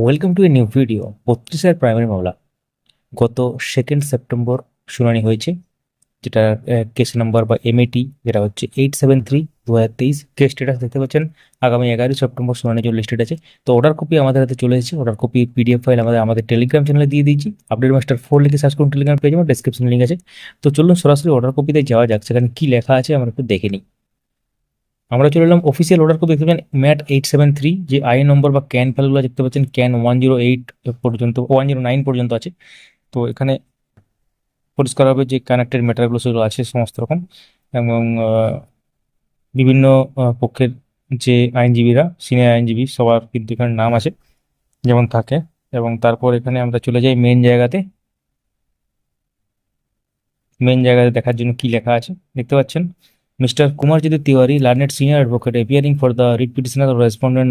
Welcome to a new video বত্রিশের primary মামলা গত সেকেন্ড সেপ্টেম্বর শুনানি হয়েছে, যেটা কেস নাম্বার বা এমএটি যেটা হচ্ছে এইট সেভেন থ্রি দু হাজার তেইশ কেস স্টেটাস দেখতে পাচ্ছেন। আগামী এগারোই সেপ্টেম্বর শুনানির জন্য লিস্টেড আছে। তো অর্ডার কপি আমাদের হাতে চলে এসেছে। অর্ডার কপি পিডিএফ ফাইল আমাদের আমাদের টেলিগ্রাম চ্যানেলে দিয়ে দিয়েছি। আপডেট মাস্টার ফোর লিখে সার্চ করুন টেলিগ্রাম পেজ আমার ডেসক্রিপশন লিঙ্ক আছে। তো চলুন সরাসরি অর্ডার কপিতে যাওয়া যাক, সেখানে কী লেখা আছে আমরা একটু দেখে নিই। আমরা চলে এলাম অফিসিয়াল অর্ডার কপি দেখতে পাচ্ছেন ম্যাট এইট সেভেন থ্রি যে আই নম্বর বা ক্যান ফাইলগুলো দেখতে পাচ্ছেন ক্যান ওয়ান জিরো এইট পর্যন্ত ওয়ান জিরো নাইন পর্যন্ত আছে। তো এখানে পরিষ্কারভাবে যে কানেক্টেড ম্যাটারগুলো সেগুলো আছে, সমস্ত রকম। এবং বিভিন্ন পক্ষের যে আইনজীবীরা সিনিয়র আইনজীবী, সবার কিন্তু এখানে নাম আছে, যেমন থাকে। এবং তারপর এখানে আমরা চলে যাই মেন জায়গাতে। মেন জায়গাতে দেখার জন্য কি লেখা আছে, দেখতে পাচ্ছেন?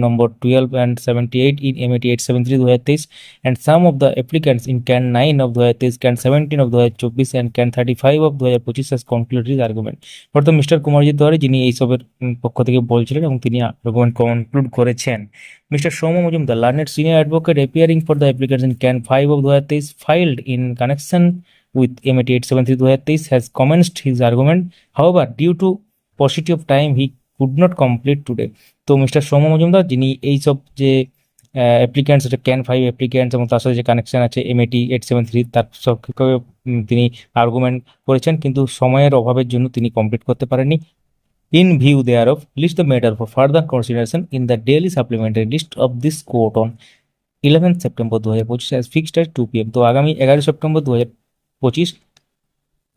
Number twelve and seventy eight in M eighty eight seven three দু হাজার তেইশ and some of the applicants in CAN nine of দু হাজার তেইশ ক্যান সেভেন্টিন অফ দু হাজার চব্বিশ and CAN thirty five of দু হাজার পঁচিশ অ্যাজ কনক্লুডারি আর্গুমেন্ট অর্থাৎ মিস্টার কুমারজিৎ তিওয়ারি যিনি এইসবের পক্ষ থেকে বলছিলেন এবং তিনি আর্গুমেন্ট কনক্লুড করেছেন। Majumdar, learned senior advocate appearing for the applicants in CAN five of দু হাজার তেইশ filed in connection with MAT 873 2023 has commenced his argument. However, due to paucity of time, he could not complete today. তো mister Soumya Majumdar যিনি এইসব যে applicants এটা can five applicants এবং তার সাথে যে কানেকশন আছে এমএটি এইট সেভেন থ্রি তার সব তিনি আর্গুমেন্ট করেছেন কিন্তু সময়ের অভাবের জন্য তিনি কমপ্লিট করতে পারেননি in view their of list the matter for further consideration in the daily supplementary list of this court on eleven September দু হাজার পঁচিশ ফিক্সড অ্যাট টু পিএম তো আগামী এগারো সেপ্টেম্বর দু হাজার পঁচিশ,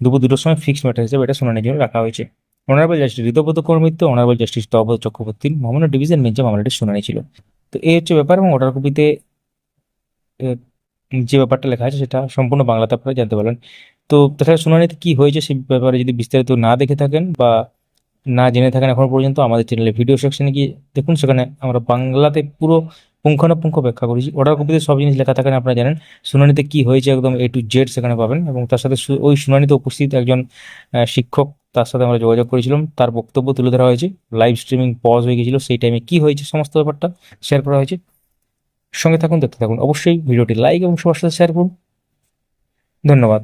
দুপুর দুটোর সময় ফিক্সড ম্যাটার হিসেবে এটা শুনানির জন্য রাখা হয়েছে। অনারেবল জাস্টিস ঋতব্রত কর্মিত্ব অনারেবল জাস্টিস তবদ চক্রবর্তী মহামান্য ডিভিশন বেঞ্চে মামলাটি শুনানি ছিল। তো এই হচ্ছে ব্যাপার এবং অর্ডার কপিতে যে ব্যাপারটা লেখা আছে সেটা সম্পূর্ণ বাংলাতে আপনারা জানতে পারলেন। তো তাছাড়া শুনানিতে কী হয়েছে সে ব্যাপারে যদি বিস্তারিত না দেখে থাকেন বা না জেনে থাকেন এখন পর্যন্ত, আমাদের চ্যানেলে ভিডিও সেকশনে গিয়ে দেখুন, সেখানে আমরা বাংলাতে পুরো পুঙ্খানুপুঙ্খ ব্যাখ্যা করেছি। অর্ডার কপিতে সব জিনিস লেখা থাকেন আপনারা জানেন। শুনানিতে কি হয়েছে একদম এ টু জেড সেখানে পাবেন এবং তার সাথে ওই শুনানিতে উপস্থিত একজন শিক্ষক, তার সাথে আমরা যোগাযোগ করেছিলাম। তার বক্তব্য তুলে ধরা হয়েছে। লাইভ স্ট্রিমিং পজ হয়ে গেছিল সেই টাইমে কি হয়েছে সমস্ত ব্যাপারটা শেয়ার করা হয়েছে। সঙ্গে থাকুন, দেখতে থাকুন। অবশ্যই ভিডিওটি লাইক এবং সবার সাথে শেয়ার করুন। ধন্যবাদ।